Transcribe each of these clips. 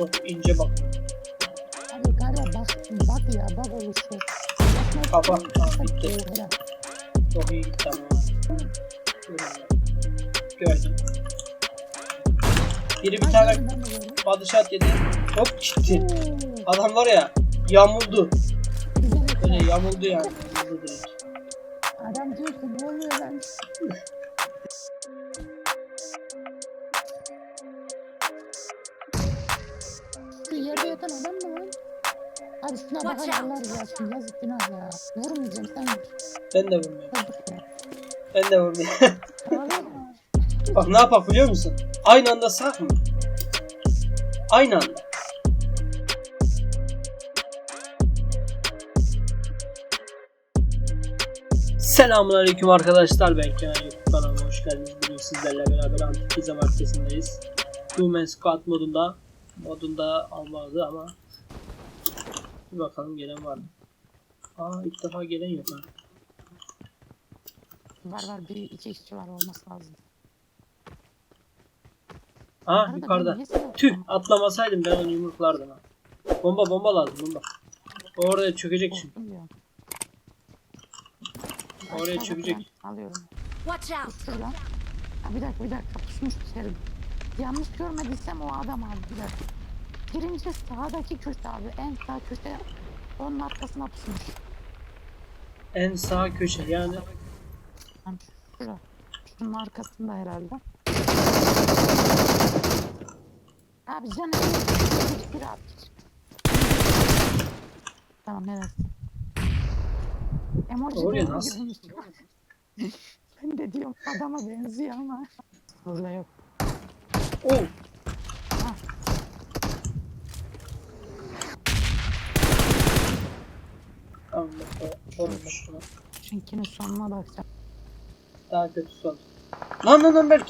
Çok ince bak. Abi galiba bak, bak ya bak oluşu. Kafa. Ha, bitti. Çok iyi gitti ama. Gördüm. Biri bir tane body shot yedi. Hop gitti. Adam var ya yamuldu. Böyle yamuldu yani. Yerde yatan adam mı lan? Abi şuna bakan Allah rızası yazık günah ya. Vurmayacağım sen vur. Ben de vurmuyorum. Yazık ya. Ben de vurmuyorum. Bak ne yapak biliyor musun? Aynı anda sak mı? Aynı anda. Selamünaleyküm arkadaşlar ben Kenan YouTube kanalıma hoş geldiniz. Bugün sizlerle beraber Antik Pizza Marketi'ndeyiz. Human Squad modunda modunda almadı ama bir bakalım gelen var mı? Aa ilk defa gelen yok ha. Var var bir iki kişi var olması lazım. Aa yukarıda. Tüh atlamasaydım ben onu yumruklardım ha. Bomba bomba lazım bomba. Oraya çökecek şimdi. Oraya çökecek. Alıyorum. Watch out! Bir dakika bir dakika pusmuş içeri. Yanlış görmediysem o adam dakika. Birinci sağdaki köşe abi en sağ köşe onun arkasına pusmuş. En sağ köşe yani. Yani şura. Şunun arkasında herhalde. Abi canım bir abi. Tamam neresi? Emoji Oraya nasıl? ben de diyorum adama benziyor ama. Burada yok. Oh. Buna. Çünkü sonuna bakacağım. Daha kötü son. Lan lan lan Berk.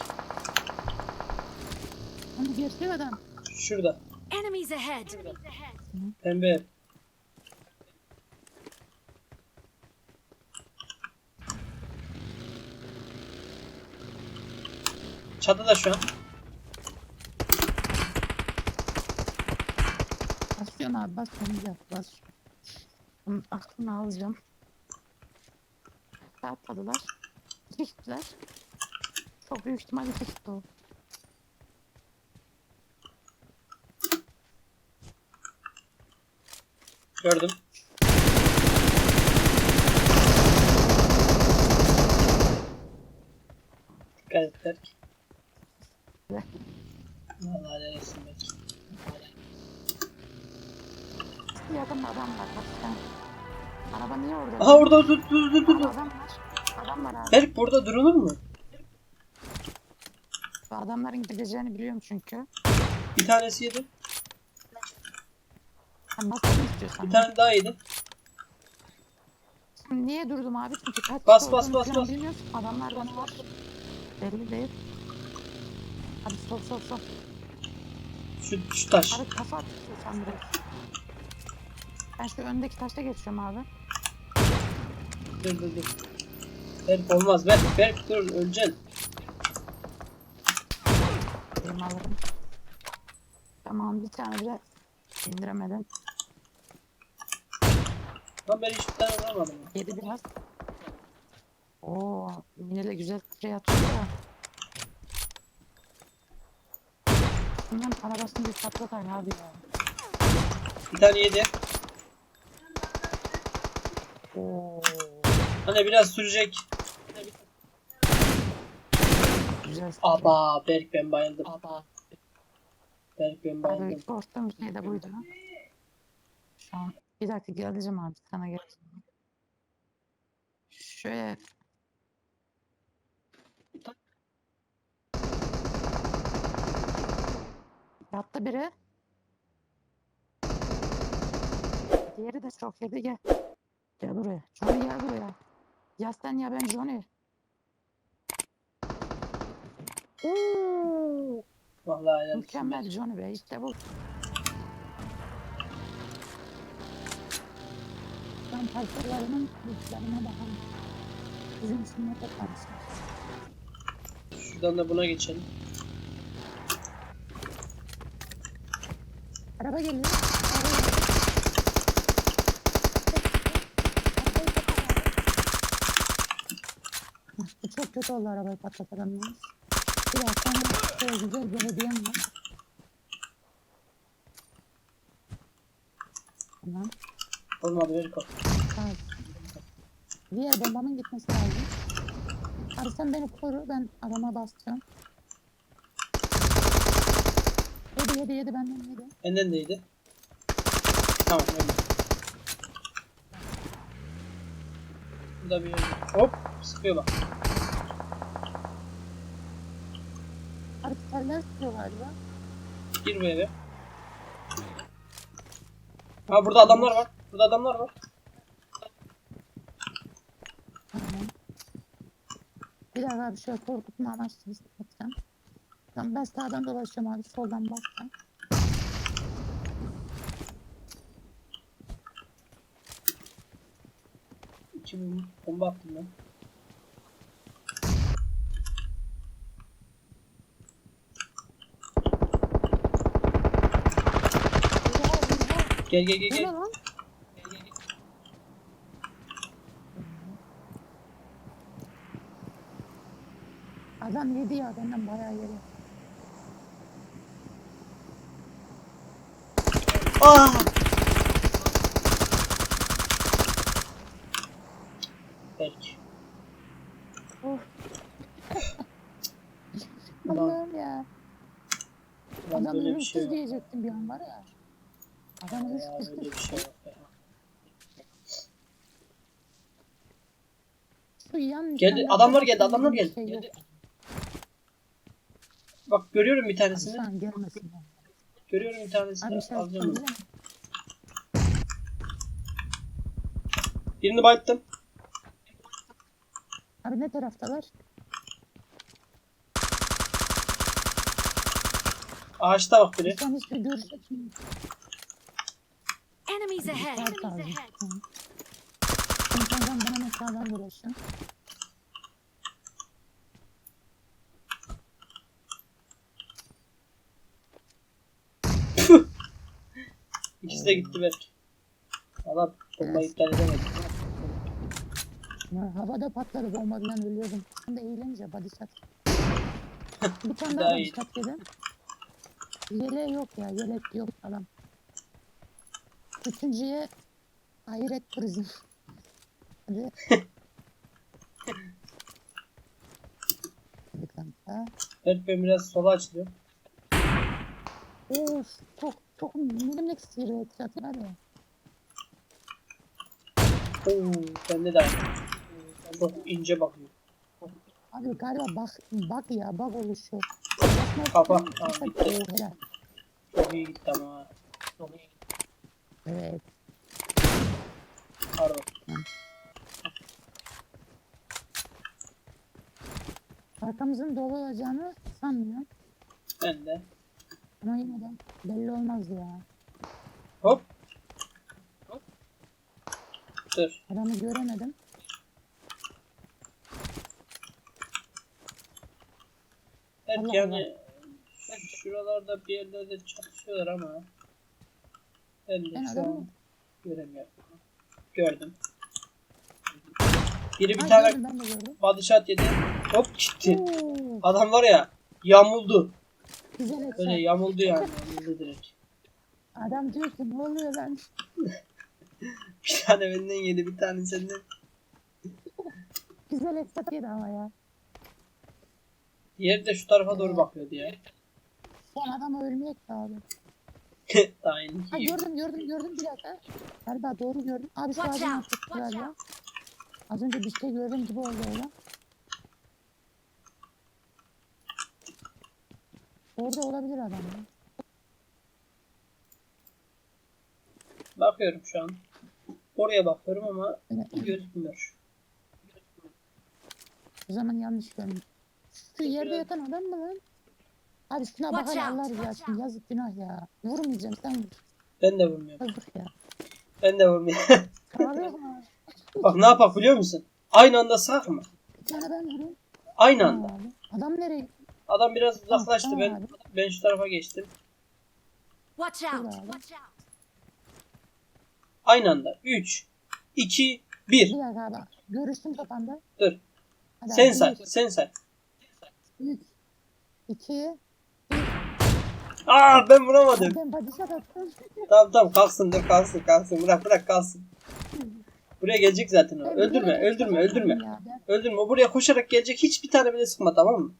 Hani gerçek adam. Şurada. Enemies ahead! Pembe. Çatıda şu an. Basıyorsun abi bas onu yap bas. Onun aklını alacağım. Atladılar. İki gittiler. Çok büyük ihtimal iki gitti o. Gördüm. Dikkat et Berk. Orada? Aha orada dur dur dur dur. Adam var. Adam var abi. Berk burada durulur mu? Bu adamların gideceğini biliyorum çünkü. Bir tanesi yedi. Sen istiyorsan. Bir tane daha yedi. Niye durdum abi? Çünkü kaç Bas, bas, bas, bas. bilmiyoruz. Adamlar bana var. Belli değil. Hadi sol sol sol. Şu, şu taş. Abi kafa at istiyorsan direkt. Ben şu öndeki taşta geçiyorum abi. Dur dur dur. Berk olmaz. Berk, Berk dur öleceksin. Benim alırım. Tamam bir tane bile indiremedim. Lan ben hiçbir tane alamadım. Yedi biraz. Oo, yine de güzel sprey atıyor da. Bunların arabasını bir patlatar abi ya. Bir tane yedi. Oo, Hani biraz sürecek. güzel. Aba Berk ben bayıldım. Aba. Berk ben Abi bayıldım. korktuğum şey de buydu. Şu an bir dakika geleceğim abi sana gel. Şöyle Yattı biri. Diğeri de çok yedi gel. Gel buraya. Johnny gel buraya. Ya sen ya ben Johnny. Oo, Vallahi olsun mükemmel. Johnny be işte bu. Ben parçalarının güçlerine bakalım. Bizim sünnete karşı. Şuradan da buna geçelim. Araba geliyor. Bu çok kötü oldu arabayı patlatalım yalnız. Biraz sonra şöyle güzel bir hediyem var. Tamam. Olmadı ver kal. Tamam. Diğer bombamın gitmesi lazım. Abi sen beni koru ben adama basacağım. Yedi yedi yedi benden yedi. Benden deydi. Tamam öyle. Burada bir hop sıkıyor bak. Teller tutuyor galiba. Gir bu eve. Ha burada adamlar var. Burada adamlar var. Bir dakika abi şöyle korkutma amaçlı atacağım. Tamam ben sağdan dolaşıyorum abi soldan basacağım. İki bom- bomba attım ben. Gel gel gel Bu ne gel. lan? Adam yedi ya benden bayağı yedi. Ah! Of Ulan, Allah'ım ya. Adam ölümsüz şey diyecektim bir an var ya. Adam bir şey yok ya. Şu yan Geldi, adamlar geldi, adamlar geldi. şey yok. Bak görüyorum bir tanesini. gelmesin. Görüyorum bir tanesini. Abi Alacağım onu. Birini bayıttım. Abi ne taraftalar? Ağaçta bak biri. Sen hiçbir görüş açmıyorsun. Enemies ahead. Sen senden bana sağdan dolaşın. İkisi de gitti Berk. Valla bombayı iptal edemedim. Ya, havada patladı bombadan ölüyordum. Ben de eğlenince body shot. Bir tane Daha daha body shot yedim. Yeleği yok ya. Yelek yok adam. Üçüncüye hayret turizm. Hadi. Hadi kanka. Berk ben biraz sola açılıyorum. Of çok çok milimlik sıyırıyor var ya. Oo, bende de aynı. Çok ince bakıyor. Abi galiba bak bak ya bak oluşuyor. Kafa, tamam, bitti. Çok iyi gitti ama. Çok iyi. Evet. Pardon. Arkamızın dolu olacağını sanmıyorum. Ben de. Ama yine de belli olmaz ya. Hop. Hop. Dur. Adamı göremedim. Evet Allah yani şuralarda bir yerlerde çatışıyorlar ama ben de şu an göremiyorum. Gördüm. Biri bir Ha, tane gördüm, ben de gördüm. body shot yedi. Hop gitti. Oo, Adam var ya yamuldu. güzel Böyle ekran. yamuldu yani. Yamuldu direkt. Adam diyor ki ne oluyor lan? Bir tane benden yedi bir tane senden. Güzel ekran yedi ama ya. Diğeri de şu tarafa doğru bakıyordu ya. Son adam ölmeyecek abi. Yeni Ha yiyor. gördüm gördüm gördüm bir dakika. Galiba doğru gördüm. Abi şu Watch ağacın out, tuttu watch galiba. out. Az önce bir şey gördüm gibi oldu öyle. Orada olabilir adam ya. Bakıyorum şu an. Oraya bakıyorum ama Evet. gözükmüyor. O zaman yanlış görmüş. Şu yerde yatan adam mı lan? Abi şuna bak Watch hele Allah out, rızası için yazık günah ya. Vurmayacağım sen vur. Ben de vurmuyorum. Yazık ya. Ben de vurmuyorum. Ama Bak ne yapak biliyor musun? Aynı anda sak mı? bir tane ben vurayım. Aynı Tamam anda. abi. Adam nereye? Adam biraz uzaklaştı. tamam Ben abi. ben şu tarafa geçtim. Watch out! Bravo. Watch out! Aynı anda. 3, 2, 1. Bir dakika abi. Görüştüm kafanda. Dur. Hadi Sen abi, say. Sen say. Üç. İki. Aa ben vuramadım. Ben padişah attım. Tamam tamam kalksın dur kalksın kalksın. Bırak bırak kalsın. Buraya gelecek zaten o. Ben Öldürme bilerek öldürme öldürme. attım ya. Ben, Öldürme. O buraya koşarak gelecek. Hiçbir tane bile sıkma tamam mı?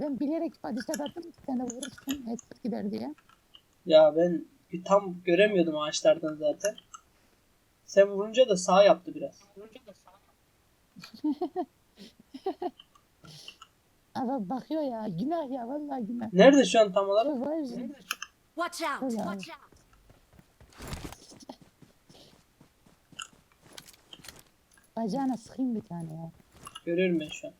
Ben bilerek padişah attım. Sen de vurursun. Headset gider diye. Ya ben tam göremiyordum ağaçlardan zaten. Sen vurunca da sağ yaptı biraz. Adam bakıyor ya. Günah ya. Vallahi günah. Nerede şu an tam olarak? Var ya. Watch out! Watch out! Bacağına sıkayım bir tane ya. Görüyorum ben şu an.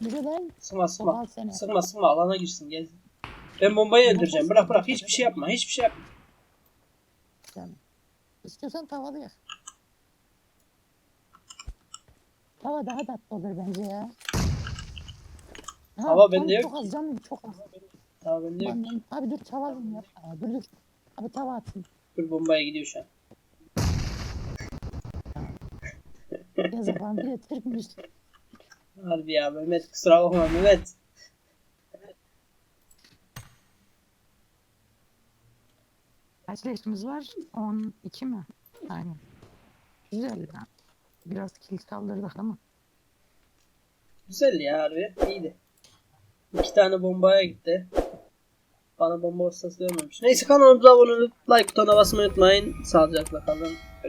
Yürü lan. Sıkma sıkma. Topal seni. Sıkma sıkma alana girsin gez. Ben bombayı öldüreceğim. Bırak bırak hiçbir şey yapma. Hiçbir şey yapma. Canım. İstiyorsan tavalı yak. Tava daha tatlı olur bence ya. Ha, Tava bende tabii yok Çok az canım çok az. Tamam ben de yok. Lan, Abi dur tava alayım ya. Aa, dur dur. Abi tava atayım. Dur bombaya gidiyor şu an. Yazık lan bir de. Harbi ya Mehmet kusura bakma Mehmet. Kaç leşimiz var? 12 mi? Aynen. Güzel ya. Biraz kilit kaldırdık ama. Güzel ya harbi. İyiydi. İki tane bombaya gitti. Bana bomba ustası vermemiş. Neyse kanalımıza abone olup like butonuna basmayı unutmayın. Sağlıcakla kalın.